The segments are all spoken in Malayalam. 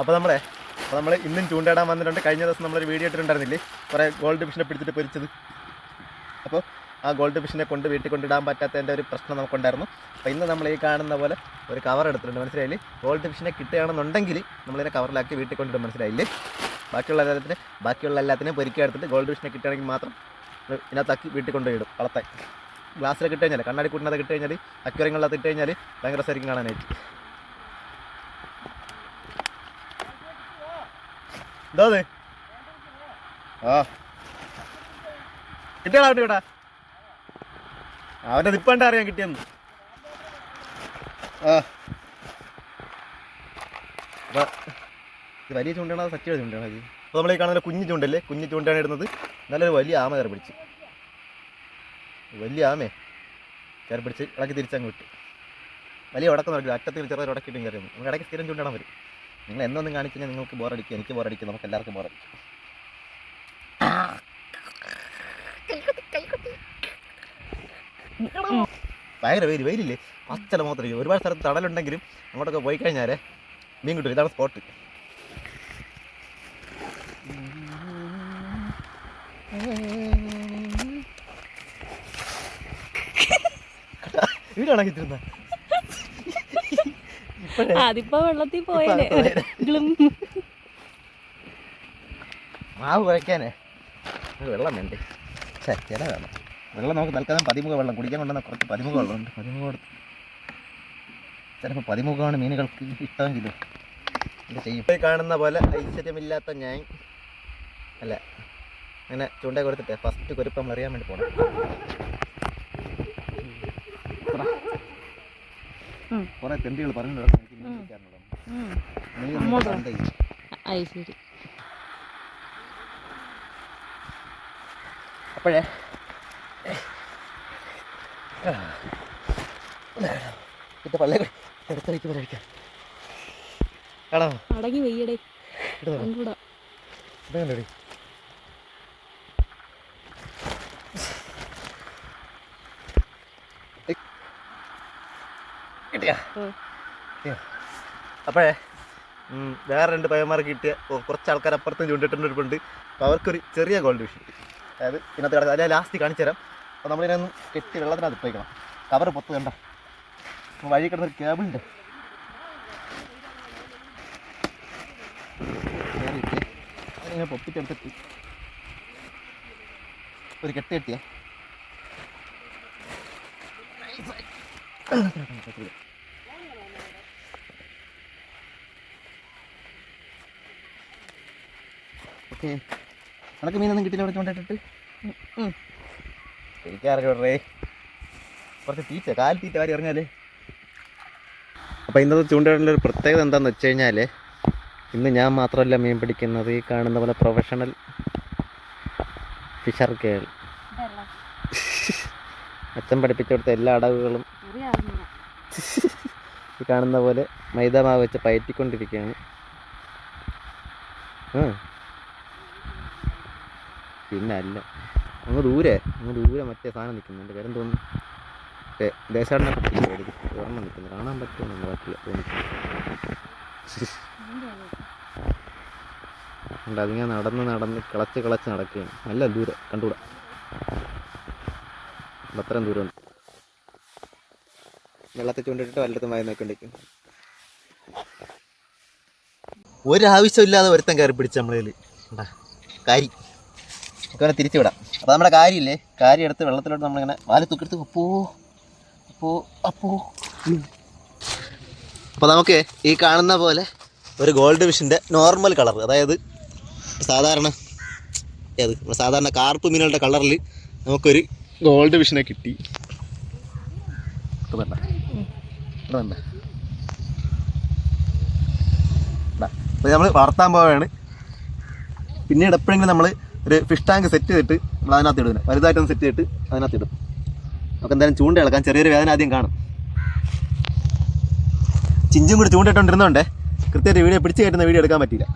അപ്പോൾ നമ്മളെ അപ്പോൾ നമ്മൾ ഇന്നും ചൂണ്ടയിടാൻ വന്നിട്ടുണ്ട്. കഴിഞ്ഞ ദിവസം നമ്മളൊരു വീഡിയോ ഇട്ടിട്ടുണ്ടായിരുന്നില്ലേ? കുറേ ഗോൾഡ് ഫിഷിനെ പിടിച്ചിട്ട് പൊരിച്ചത്. അപ്പോൾ ആ ഗോൾഡ് ഫിഷിനെ കൊണ്ട് വീട്ടിൽ കൊണ്ടിടാൻ പറ്റാത്തതിന്റെ ഒരു പ്രശ്നം നമുക്കുണ്ടായിരുന്നു. അപ്പോൾ ഇന്ന് നമ്മൾ ഈ കാണുന്ന പോലെ ഒരു കവർ എടുത്തിട്ടുണ്ട്. മനസ്സിലായില്ലേ? ഗോൾഡ് ഫിഷിനെ കിട്ടുകയാണെന്നുണ്ടെങ്കിൽ നമ്മളിതിനെ കവറിലാക്കി വീട്ടിൽ കൊണ്ടിടും. മനസ്സിലായില്ലേ? ബാക്കിയുള്ള എല്ലാത്തിനും ബാക്കിയുള്ള എല്ലാത്തിനെയും പൊരിക്കുക എടുത്തിട്ട് ഗോൾഡ് ഫിഷിനെ കിട്ടുകയാണെങ്കിൽ മാത്രം ഇത് ഇതിനകത്താക്കി വീട്ടിൽ കൊണ്ടുപോയിടും. വളർത്താൻ ഗ്ലാസ്സിൽ കിട്ടുകഴിഞ്ഞാൽ കഴിഞ്ഞാൽ കണ്ണാടി കൂട്ടിനകത്ത് കിട്ടുകഴിഞ്ഞാൽ അക്വരങ്ങളിലകത്ത് ഇട്ട് കഴിഞ്ഞാൽ ഭയങ്കര ശരിക്കും കാണാനായിട്ട്. അത് ആ. കിട്ടിയടാ കിട്ടിയടാ അവന്റെ നിപ്പണ്ട അറിയാൻ കിട്ടിയെന്ന്. ആ. ഇത് വലിയ ചൂണ്ടയാണോ സറ്റിയുടെ ചൂണ്ടയാണോ ഇത്? അപ്പോൾ നമ്മൾ ഈ കാണുന്ന കുഞ്ഞു ചൂണ്ടല്ലേ കുഞ്ഞു ചൂണ്ടയാണ് ഇടുന്നത്. നല്ലൊരു വലിയ ആമ കയറി പിടിച്ച്. വലിയ ആമേ കയറി പിടിച്ച് ഇളക്കി തിരിച്ചങ്ങ് വിട്ടു. വലിയ ഉടക്കം നടക്കും അറ്റത്തിൽ ചെറിയ ഉടക്കിട്ടും കയറി നമുക്ക് ഇടയ്ക്ക് സ്ഥിരം ചൂണ്ടിടാൻ വരും. നിങ്ങൾ എന്നൊന്നും കാണിച്ചാൽ കഴിഞ്ഞാൽ നിങ്ങൾക്ക് ബോറടിക്കും എനിക്ക് ബോറടിക്കും നമുക്ക് എല്ലാവർക്കും ബോറടിക്കും. ഭയങ്കര വെയിൽ വെയിലില്ലേ? പച്ചല മാത്രം ഒരുപാട് സ്ഥലത്ത് തടലുണ്ടെങ്കിലും അങ്ങോട്ടൊക്കെ പോയി കഴിഞ്ഞാലേ മീൻ കിട്ടും ഇതാണ് സ്പോട്ട് ഇവിടെ കിട്ടുന്ന ഇപ്പോഴേ അതിപ്പോ വെള്ളത്തിൽ പോയല്ലേ. മാവ് വെള്ളം വേണ്ടേ? ചില വേണം വെള്ളം നമുക്ക് തൽക്കാലം പതിമുഖ വെള്ളം കുടിക്കാൻ കൊണ്ടുവന്ന കുറച്ച് പതിമുഖ വെള്ളമുണ്ട് പതിമുഖ വെള്ളം ചിലപ്പോൾ പതിമുഖമാണ് മീനുകൾക്ക് ഇഷ്ടമെങ്കിലും. എന്ത് ചെയ്യും? കാണുന്ന പോലെ ഐശ്വര്യമില്ലാത്ത ഞാൻ. അല്ല അങ്ങനെ ചൂണ്ട കൊടുത്തിട്ട്. ഫസ്റ്റ് കുരുപ്പം അറിയാൻ വേണ്ടി പോകണം. കുറേ തെണ്ടികൾ പറഞ്ഞു ശരി. അപ്പോഴേ. പള്ളി അടങ്ങി വെയ്യടേ. ഇടുന്നോ? കിട്ടിയാ. അപ്പോഴേ വേറെ രണ്ട് പയ്യന്മാർ കിട്ടിയ കുറച്ച് ആൾക്കാർ അപ്പുറത്തും ചൂണ്ടിട്ടുണ്ട് അപ്പോൾ അവർക്കൊരു ചെറിയ ഗോൾഡ് ഫിഷ് കിട്ടി അതായത് ഇന്നത്തെ കിടക്കുക അതിൽ ലാസ്റ്റ് കാണിച്ചു തരാം. അപ്പോൾ നമ്മളിതിനൊന്ന് കെട്ടി വെള്ളത്തിനകത്ത് ഇട്ടേക്കണം. കവർ പൊത്ത് കണ്ട? വഴി കിടന്നൊരു കേബിളുണ്ട് അതിങ്ങനെ പൊപ്പിച്ചെടുത്തിട്ട് ഒരു കെട്ട് കെട്ടിയേ. ഓക്കെ. നിനക്ക് മീനൊന്നും കിട്ടില്ല ഇവിടെ ചൂണ്ടിട്ടിട്ട് എനിക്കറിയോടേ കുറച്ച് തീറ്റ കാൽ തീറ്റ വാരി ഇറങ്ങിയാലേ. അപ്പോൾ ഇന്നത്തെ ചൂണ്ടയുടെ ഒരു പ്രത്യേകത എന്താണെന്ന് വെച്ച് കഴിഞ്ഞാൽ ഇന്ന് ഞാൻ മാത്രമല്ല മീൻ പിടിക്കുന്നത് ഈ കാണുന്ന പോലെ പ്രൊഫഷണൽ ഫിഷർ കേൾ അച്ഛൻ പഠിപ്പിച്ചു കൊടുത്ത എല്ലാ അടവുകളും ഈ കാണുന്ന പോലെ മൈദ മാവ് വെച്ച് പയറ്റിക്കൊണ്ടിരിക്കുകയാണ്. പിന്നെ അല്ല. അങ്ങ് ദൂരെ അങ്ങ് ദൂരെ മറ്റേ സാധനം നിൽക്കുന്നുണ്ട്. കാര്യം തോന്നുന്നു ദേശാടനെ പറ്റി ഓർമ്മ നിൽക്കുന്നു. കാണാൻ പറ്റുമെന്ന് പറ്റില്ല തോന്നിട്ടുണ്ട് അതിങ്ങനെ നടന്ന് നടന്ന് കിളച്ച് കിളച്ച് നടക്കുകയാണ്. നല്ല ദൂരെ കണ്ടുകൂടാ. അത്രയും ദൂരമുണ്ട് വെള്ളത്തിൽ ചൂണ്ടിട്ടിട്ട് വല്ലത്തും വായി നോക്കിക്കൊണ്ടിരിക്കും. ഒരാവശ്യമില്ലാതെ ഒരുത്തൻ കയറി പിടിച്ച നമ്മളതിൽ കാര്യം കാരി. അവനെ തിരിച്ചു വിടാം അപ്പോൾ നമ്മുടെ കാര്യമില്ലേ? കാര്യം എടുത്ത് വെള്ളത്തിലോട്ട് നമ്മളിങ്ങനെ വാൽ തൂക്കെടുത്ത് അപ്പോ അപ്പോ അപ്പോ അപ്പോൾ നമുക്ക് ഈ കാണുന്ന പോലെ ഒരു ഗോൾഡ് ഫിഷിന്റെ നോർമൽ കളർ അതായത് സാധാരണ ഏത്? സാധാരണ കാർപ്പ് മീനുകളുടെ കളറിൽ നമുക്കൊരു ഗോൾഡ് ഫിഷിനെ കിട്ടി. ഇത് വേണ്ട ഇത്. വേണ്ട അപ്പോൾ നമ്മൾ വളർത്താൻ പോവുകയാണ് പിന്നീട് എപ്പോഴെങ്കിലും നമ്മൾ ഒരു ഫിഷ് ടാങ്ക് സെറ്റ് ചെയ്തിട്ട് നമ്മൾ അതിനകത്ത് ഇടുന്നത് വലുതായിട്ടൊന്ന് സെറ്റ് ചെയ്തിട്ട് അതിനകത്ത് ഇടും. നമുക്ക് എന്തായാലും ചൂണ്ട ഇളക്കാൻ ചെറിയൊരു വേദന ആദ്യം കാണും. ചിഞ്ചും കൂടി ചൂണ്ടിട്ടുണ്ടിരുന്നോണ്ടേ കൃത്യമായിട്ട് വീഡിയോ പിടിച്ചു കയറ്റുന്ന വീഡിയോ എടുക്കാൻ പറ്റില്ല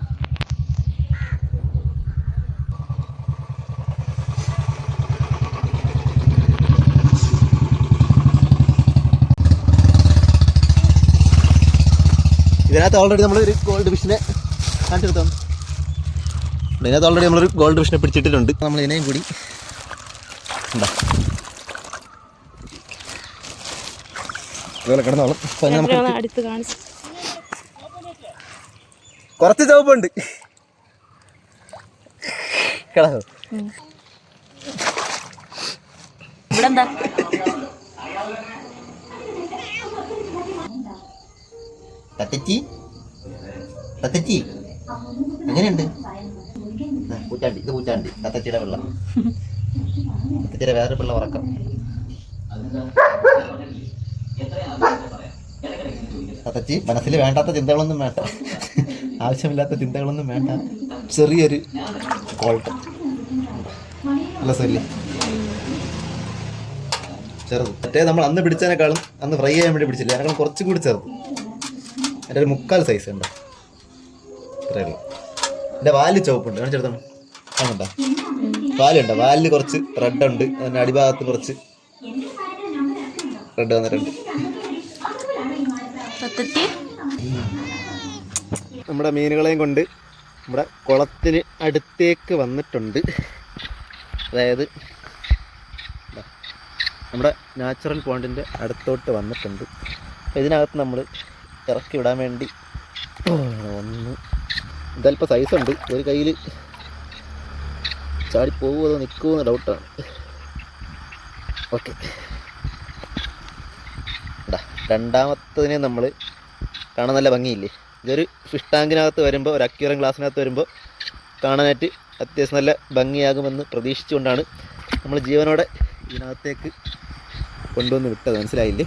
ഇതിനകത്ത് ഓൾറെഡി നമ്മൾ ഒരു ഗോൾഡ് ഫിഷിനെ കാണിച്ചെടുത്തോ. ഇതിനകത്ത് ഓൾറെഡി നമ്മളൊരു ഗോൾഡ് ഫിഷിനെ പിടിച്ചിട്ടിട്ടുണ്ട്. നമ്മൾ ഇതിനെയും കൂടി കിടന്നോളും. നമുക്ക് അടുത്ത് കാണിച്ചു കുറച്ച് ചുവപ്പുണ്ട്. കിടക്കോ ഇവിടെ എന്താ തത്തച്ചി? തത്തച്ചി? എങ്ങനെയുണ്ട്? പൂച്ചാണ്ടി ഇത് പൂച്ചാണ്ടി തത്തച്ചിയുടെ വെള്ളം. തത്തച്ചിയുടെ വേറെ പിള്ള ഉറക്കം. തത്തച്ചി മനസ്സിൽ വേണ്ടാത്ത ചിന്തകളൊന്നും വേണ്ട. ആവശ്യമില്ലാത്ത ചിന്തകളൊന്നും വേണ്ട. ചെറിയൊരു കോൾട്ട്. അല്ല സൊല്ലി ചെറുത്. മറ്റേ നമ്മൾ അന്ന് പിടിച്ചതിനേക്കാളും അന്ന് ഫ്രൈ ചെയ്യാൻ വേണ്ടി പിടിച്ചില്ല? അതിനേക്കാളും കുറച്ചും കൂടി ചെറുത്. എന്റെ ഒരു മുക്കാൽ സൈസ് ഉണ്ട്. ഇത്രയേ ഉള്ളൂ. എന്റെ വാൽ ചുവപ്പുണ്ട്. കാണിച്ചെടുത്താണ് കാണുന്നുണ്ടോ പാലുണ്ട് വാലിൽ കുറച്ച് റെഡ് ഉണ്ട്. അതിന്റെ അടിഭാഗത്ത് കുറച്ച് റെഡ് വന്നിട്ടുണ്ട്. നമ്മുടെ മീനുകളെയും കൊണ്ട് നമ്മുടെ കുളത്തിന് അടുത്തേക്ക് വന്നിട്ടുണ്ട്. അതായത് നമ്മുടെ നാച്ചുറൽ പോണ്ടിന്റെ അടുത്തോട്ട് വന്നിട്ടുണ്ട്. ഇതിനകത്ത് നമ്മൾ ഇറക്കി വിടാൻ വേണ്ടി ഒന്ന് ഇതല്പ സൈസ് ഉണ്ട്. ഒരു കയ്യിൽ ചാടി പോകുമോ അതോ നിൽക്കുമോ എന്ന് ഡൗട്ടാണ് ഓക്കെ രണ്ടാമത്തതിനെ നമ്മൾ കാണാൻ നല്ല ഭംഗിയില്ലേ? ഇതൊരു ഫിഷ് ടാങ്കിനകത്ത് വരുമ്പോൾ ഒരു അക്യൂറം ഗ്ലാസ്സിനകത്ത് വരുമ്പോൾ കാണാനായിട്ട് അത്യാവശ്യം നല്ല ഭംഗിയാകുമെന്ന് പ്രതീക്ഷിച്ചുകൊണ്ടാണ് നമ്മൾ ജീവനോടെ ഇതിനകത്തേക്ക് കൊണ്ടുവന്ന് വിട്ടത്. മനസ്സിലായില്ലേ?